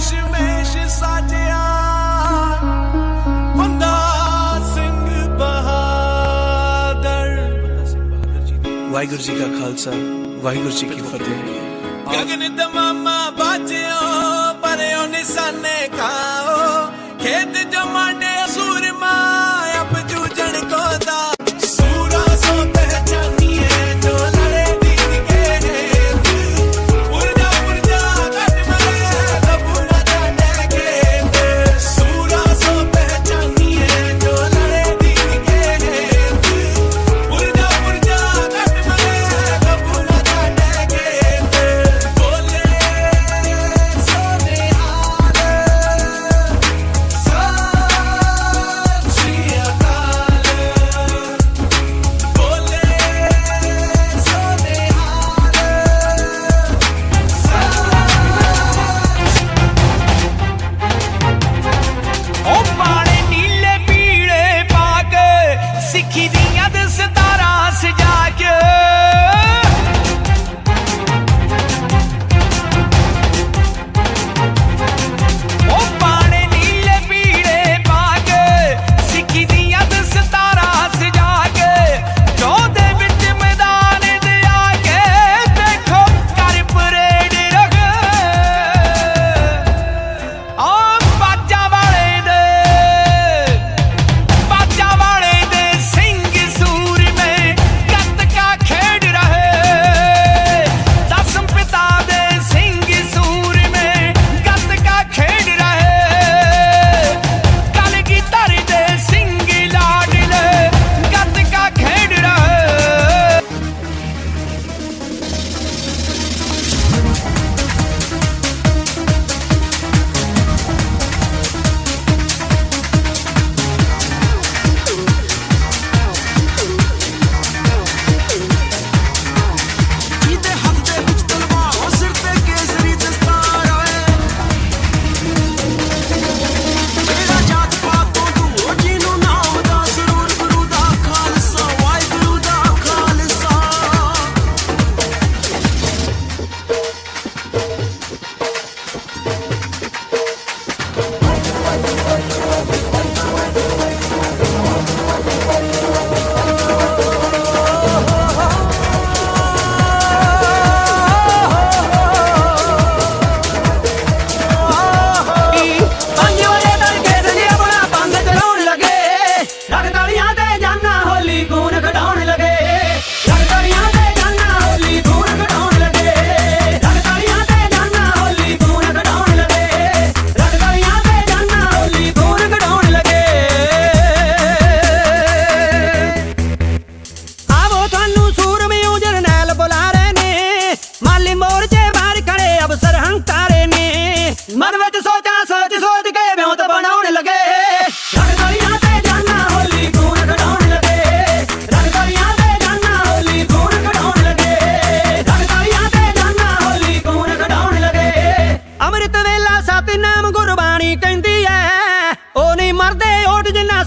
ਦਸ਼ਮੇਸ਼ ਸਾਜਿਆ ਬੰਦਾ ਸਿੰਘ ਵਾਹਿਗੁਰੂ ਜੀ ਕਾ ਖਾਲਸਾ ਵਾਹਿਗੁਰੂ ਜੀ ਕੀ ਫਤਿਹ। ਗਗਨ ਦਮਾਮਾ ਬਾਜਿਓ ਪਰਿਓ ਨਿਸ਼ਾਨੇ ਕਾ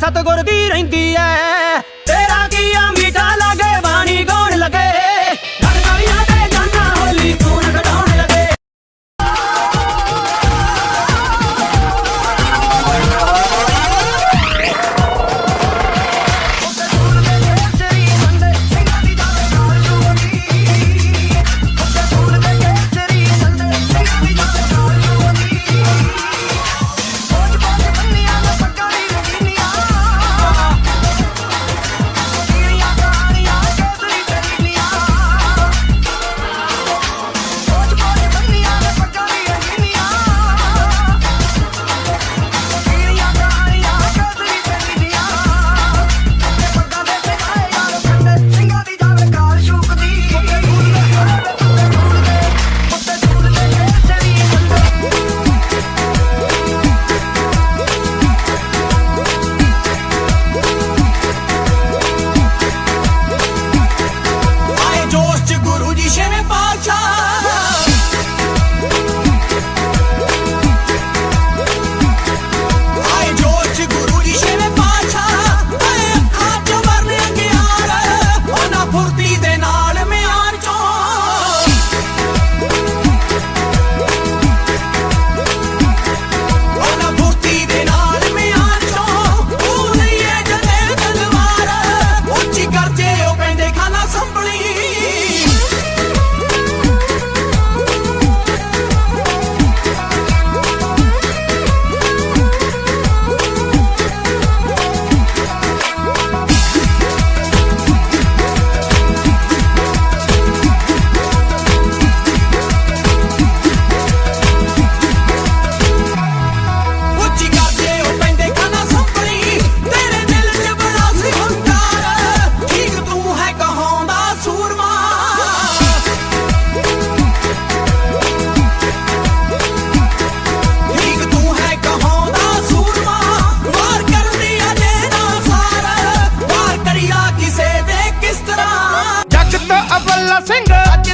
ਸਤਗੁਰ ਦੀ ਰਹਿੰਦੀ ਐ।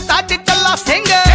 தாட்டிட்டெல்லாம் செங்க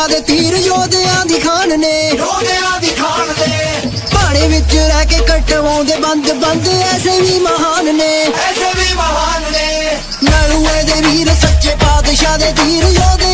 ਪਾਤਸ਼ਾਹ ਦੇ ਤੀਰ ਯੋਧਿਆਂ ਦੀ ਖਾਨ ਨੇ। ਯੋਧਿਆਂ ਦੀ ਖਾਨ ਨੇ। ਪਾਣੇ ਵਿੱਚ ਰਹਿ ਕੇ ਕਟਵਾਉਂਦੇ ਬੰਦ ਬੰਦ ਐਸੇ ਵੀ ਮਹਾਨ ਨੇ। ਐਸੇ ਵੀ ਮਹਾਨ ਨੇ। ਨਲੂਏ ਦੇ ਵੀਰ ਸੱਚੇ ਪਾਤਸ਼ਾਹ ਦੇ ਤੀਰ ਯੋਧੇ